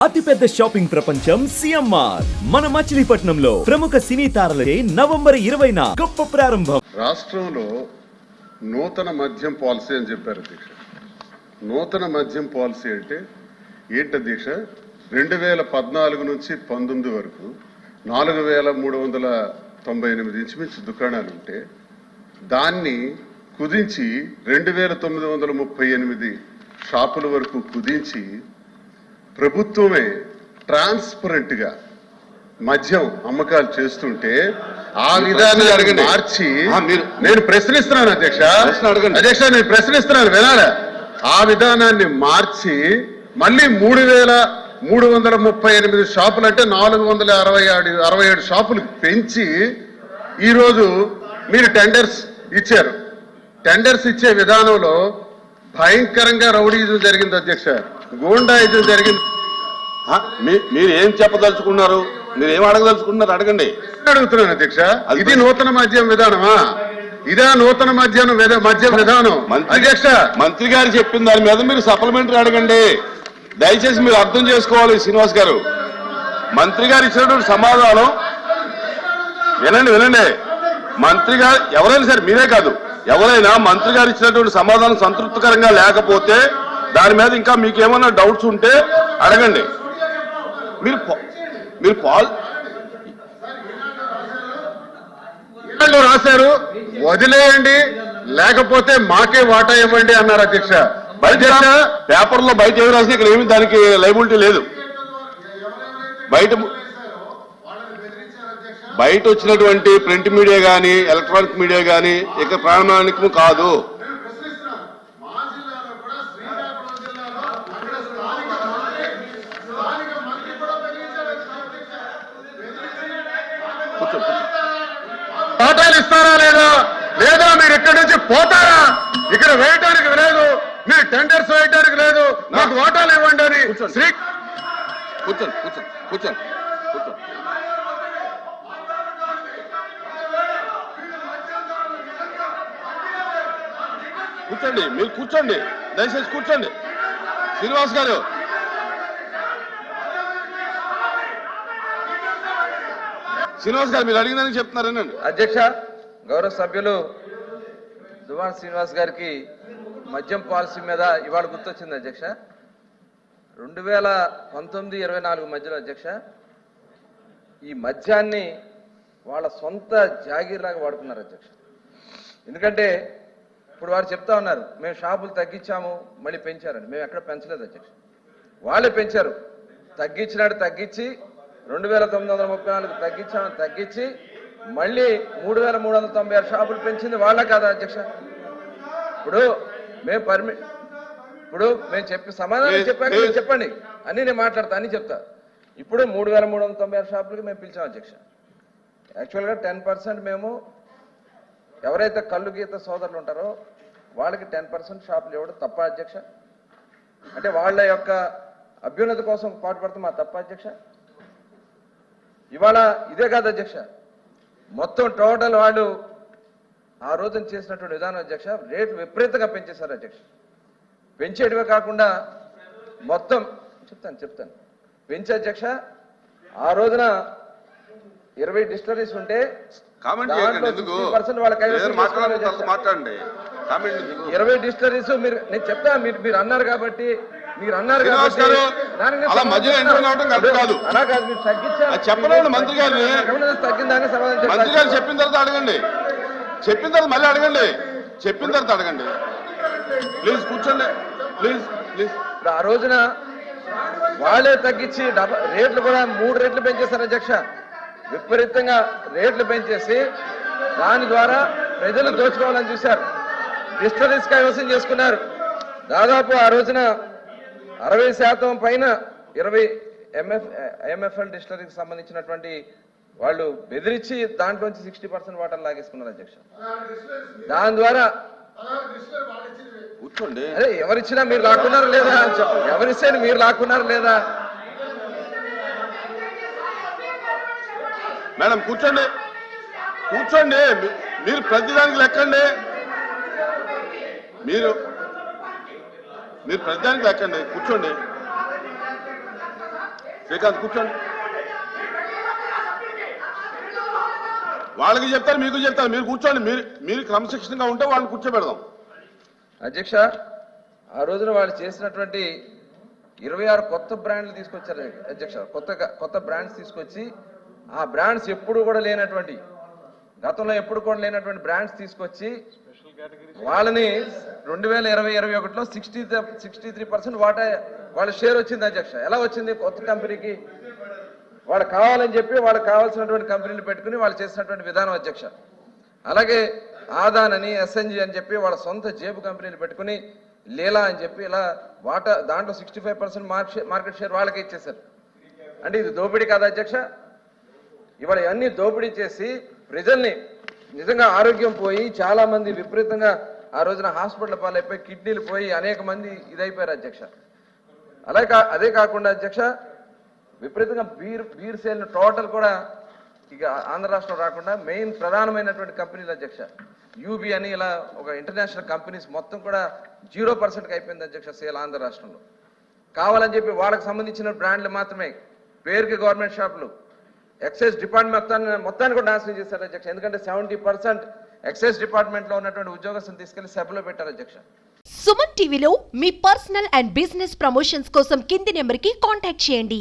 అతిపెద్ద షాపింగ్ ప్రపంచం సిఎంఆర్. మన మచిలీపట్నంలో ప్రముఖ సినీ తారలచే నవంబర్ ఇరవైన గొప్ప ప్రారంభం. రాష్ట్రంలో నూతన మద్యం పాలసీ అని చెప్పారు దీక్ష. నూతన మద్యం పాలసీ అంటే ఏంట దీక్ష? రెండు వేల పద్నాలుగు నుంచి పంతొమ్మిది వరకు నాలుగు వేల మూడు వందల తొంభై ఎనిమిది ఇంచుమించు దుకాణాలు ఉంటే దాన్ని కుదించి రెండు వేల తొమ్మిది వందల ముప్పై ఎనిమిది షాపుల వరకు కుదించి ప్రభుత్వమే ట్రాన్స్పరెంట్గా మద్యం అమ్మకాలు చేస్తుంటే ఆ ప్రశ్న అడగండి. మార్చి నేను ప్రశ్నిస్తున్నాను అధ్యక్ష. అధ్యక్ష నేను ప్రశ్నిస్తున్నాను వినాలా ఆ విధానాన్ని మార్చి మళ్ళీ మూడు వేల మూడు వందల ముప్పై ఎనిమిది షాపులు అంటే నాలుగు వందల అరవై ఏడు అరవై ఏడు షాపులు పెంచి ఈరోజు మీరు టెండర్స్ ఇచ్చారు టెండర్స్ ఇచ్చే విధానంలో భయంకరంగా రౌడీజం జరిగింది అధ్యక్ష గూండాయిజం జరిగింది. మీరు ఏం చెప్పదలుచుకున్నారు? మీరు ఏం అడగదలుచుకున్నారు? అడగండి. అడుగుతున్నాను అధ్యక్ష ఇది నూతన మద్యం విధానమా? ఇదా నూతన మద్యం విధ- మద్యం విధానం. అధ్యక్ష మంత్రి గారు చెప్పిన దాని మీద మీరు సప్లిమెంటరీ అడగండి. దయచేసి మీరు అర్థం చేసుకోవాలి శ్రీనివాస్ గారు. మంత్రి గారు ఇచ్చినటువంటి సమాధానం వినండి వినండి. మంత్రి గారు ఎవరైనా సరే మీరే కాదు. ఎవరైనా మంత్రి గారు ఇచ్చినటువంటి సమాధానం సంతృప్తికరంగా లేకపోతే దాని మీద ఇంకా మీకు ఏమైనా డౌట్స్ ఉంటే అడగండి. మీరు మీరు పాల్ రాశారు? వదిలేయండి లేకపోతే మాకే వాటా ఇవ్వండి అన్నారు అధ్యక్ష. బయట పేపర్ పేపర్లో బయట ఏమి రాసినా ఇక్కడ ఏమి దానికి లైబిలిటీ లేదు. బయట బయట వచ్చినటువంటి ప్రింట్ మీడియా గాని ఎలక్ట్రానిక్ మీడియా గాని ఇక ప్రామాణికము కాదు. మీరు ఇక్కడి నుంచి పోతారా? ఇక్కడ వేయటానికి లేదు. మీరు టెండర్స్ వేయటానికి లేదు. నాకు వాటాలు ఇవ్వండి అని కూర్చోండి. శ్రీ కూర్చోండి కూర్చోండి కూర్చోండి కూర్చోండి. కూర్చోండి మీరు కూర్చోండి. దయచేసి కూర్చోండి. శ్రీనివాస్ గారు. శ్రీనివాస్ గారు మీరు అడిగిందని చెప్తున్నారేనండి. అధ్యక్ష గౌరవ సభ్యులు దువాన్ శ్రీనివాస్ గారికి మద్యం పాలసీ మీద ఇవాళ గుర్తొచ్చింది అధ్యక్ష. రెండు వేల పంతొమ్మిది ఇరవై నాలుగు మధ్యలో అధ్యక్ష ఈ మద్యాన్ని వాళ్ళ సొంత జాగీర్లాగా వాడుకున్నారు అధ్యక్ష. ఎందుకంటే ఇప్పుడు వారు చెప్తా ఉన్నారు మేము షాపులు తగ్గించాము మళ్ళీ పెంచారని. మేము ఎక్కడ పెంచలేదు అధ్యక్ష. వాళ్ళే పెంచారు. తగ్గించినాడు తగ్గించి రెండు వేల తొమ్మిది వందల ముప్పై నాలుగు తగ్గించామని తగ్గించి మళ్ళీ మూడు వేల మూడు వందల తొంభై ఆరు షాపులు పెంచింది వాళ్ళ కాదా అధ్యక్ష. ఇప్పుడు మేము పర్మి ఇప్పుడు మేము చెప్పి సమాధానం చెప్పాక చెప్పండి. అన్ని నేను మాట్లాడతా అన్ని చెప్తా. ఇప్పుడు మూడు వేల మూడు వందల తొంభై ఆరు షాపులకి మేము పిలిచాం అధ్యక్ష. యాక్చువల్గా టెన్ పర్సెంట్ మేము ఎవరైతే కళ్ళు గీత సోదరులు ఉంటారో వాళ్ళకి టెన్ పర్సెంట్ షాపులు ఇవ్వడం తప్ప అధ్యక్ష. అంటే వాళ్ళ యొక్క అభ్యున్నతి కోసం పాటుపడతాం మా తప్ప అధ్యక్ష. ఇవాళ ఇదే కాదు అధ్యక్ష. మొత్తం టోటల్ వాళ్ళు ఆ రోజున చేసినటువంటి విధానం అధ్యక్ష రేట్లు విపరీతంగా పెంచేశారు అధ్యక్ష. పెంచేటివే కాకుండా మొత్తం చెప్తాను చెప్తాను. పెంచే అధ్యక్ష ఆ రోజున ఇరవై డిస్టరీస్ ఉంటే కామెంట్ దాంట్లో చేయకండి ఎందుకు? 60% వాళ్ళ కైవసం ఏదైనా మాట్లాడండి చేసుకున్నారు తక్కువ మాట్లాడండి. కామెంట్ ఎందుకు? ఇరవై డిస్టరీస్ మీరు నేను చెప్తా మీరు మీరు అన్నారు కాబట్టి మీరు అన్నారు అలా మధ్యలో. ఎంటర్ అవ్వడం కరెక్ట్ కాదు. చెప్పలేదు మంత్రి గారిని. మంత్రి గారు చెప్పిన తర్వాత అడగండి. చెప్పిన తర్వాత మళ్ళీ అడగండి. చెప్పిన తర్వాత అడగండి. ప్లీజ్ కూర్చోండి. Please please. ఆ రోజున వాళ్ళే తగ్గించి రేట్లు కూడా మూడు రేట్లు పెంచేశారు అధ్యక్ష. విపరీతంగా రేట్లు పెంచేసి దాని ద్వారా ప్రజలు దోచుకోవాలని చూశారు. డిస్టరీస్ కైవసం చేసుకున్నారు. దాదాపు ఆ రోజున అరవై శాతం పైన ఇరవై ఎంఎఫ్ ఎంఎఫ్ఎల్ డిస్టరీకి సంబంధించినటువంటి వాళ్ళు బెదిరించి దాంట్లోంచి సిక్స్టీ పర్సెంట్ వాటర్ లాగేసుకున్నారు అధ్యక్ష. దాని ద్వారా కూర్చోండి. అదే ఎవరిచ్చినా మీరు లాక్కున్నారు లేదా ఎవరిస్తే మీరు లాక్కున్నారు లేదా? మేడం కూర్చోండి. కూర్చోండి. మీరు ప్రతిదానికి లెక్కండి. మీరు మీరు ప్రతిదానికి తాకండి కూర్చోండి. శ్రీకాంత్ కూర్చోండి. వాళ్ళకి చెప్తారు మీకు చెప్తారు. మీరు కూర్చోండి. మీరు మీరు క్రమశిక్షణగా ఉంటే వాళ్ళని కూర్చోబెడదాం. అధ్యక్ష ఆ రోజున వాళ్ళు చేసినటువంటి ఇరవై ఆరు కొత్త బ్రాండ్లు తీసుకొచ్చారు. అధ్యక్ష కొత్త కొత్త బ్రాండ్స్ తీసుకొచ్చి ఆ బ్రాండ్స్ ఎప్పుడు కూడా లేనటువంటి గతంలో ఎప్పుడు కూడా లేనటువంటి బ్రాండ్స్ తీసుకొచ్చి వాళ్ళని రెండు వేల ఇరవై ఇరవై ఒకటిలో సిక్స్టీ సిక్స్టీ త్రీ పర్సెంట్ వాటా వాళ్ళ షేర్ వచ్చింది అధ్యక్ష. ఎలా వచ్చింది? కొత్త కంపెనీకి? వాళ్ళు కావాలని చెప్పి వాళ్ళకి కావాల్సినటువంటి కంపెనీలు పెట్టుకుని వాళ్ళు చేసినటువంటి విధానం అధ్యక్ష. అలాగే ఆదాన్ అని ఎస్ఎన్జి అని చెప్పి వాళ్ళ సొంత జేబు కంపెనీలు పెట్టుకుని లీలా అని చెప్పి ఇలా వాటా దాంట్లో sixty five percent market share వాళ్ళకి ఇచ్చేశారు. అంటే ఇది దోపిడీ కాదా అధ్యక్ష? ఇవాళ ఇవన్నీ దోపిడీ చేసి ప్రజల్ని నిజంగా ఆరోగ్యం పోయి చాలా మంది విపరీతంగా ఆ రోజున హాస్పిటల్ పాలైపోయి కిడ్నీలు పోయి అనేక మంది ఇదైపోయారు అధ్యక్ష. అలా కా- అదే కాకుండా అధ్యక్ష విపరీతంగా బీర్ బీర్ సేల్ టోటల్ కూడా ఇక ఆంధ్ర రాష్ట్రం రాకుండా మెయిన్ ప్రధానమైనటువంటి కంపెనీలు అధ్యక్ష. యూబీ అని ఇలా ఒక ఇంటర్నేషనల్ కంపెనీస్ మొత్తం కూడా జీరో పర్సెంట్కి అయిపోయింది అధ్యక్ష సేల్ ఆంధ్ర రాష్ట్రంలో. కావాలని చెప్పి వాళ్ళకి సంబంధించిన బ్రాండ్లు మాత్రమే. పేరుకి గవర్నమెంట్ షాపులు ఎక్సైజ్ డిపార్ట్మెంట్ మొత్తాన్ని మొత్తాన్ని కూడా నాశనం చేశారు అధ్యక్ష. ఎందుకంటే సెవెంటీ పర్సెంట్ ఎక్సైజ్ డిపార్ట్మెంట్లో ఉన్నటువంటి ఉద్యోగస్తులు తీసుకెళ్ళి సభలో పెట్టారు అధ్యక్ష. సుమన్ టీవీలో మీ పర్సనల్ అండ్ బిజినెస్ ప్రమోషన్స్ కోసం కింది నెంబర్కి కాంటాక్ట్ చేయండి.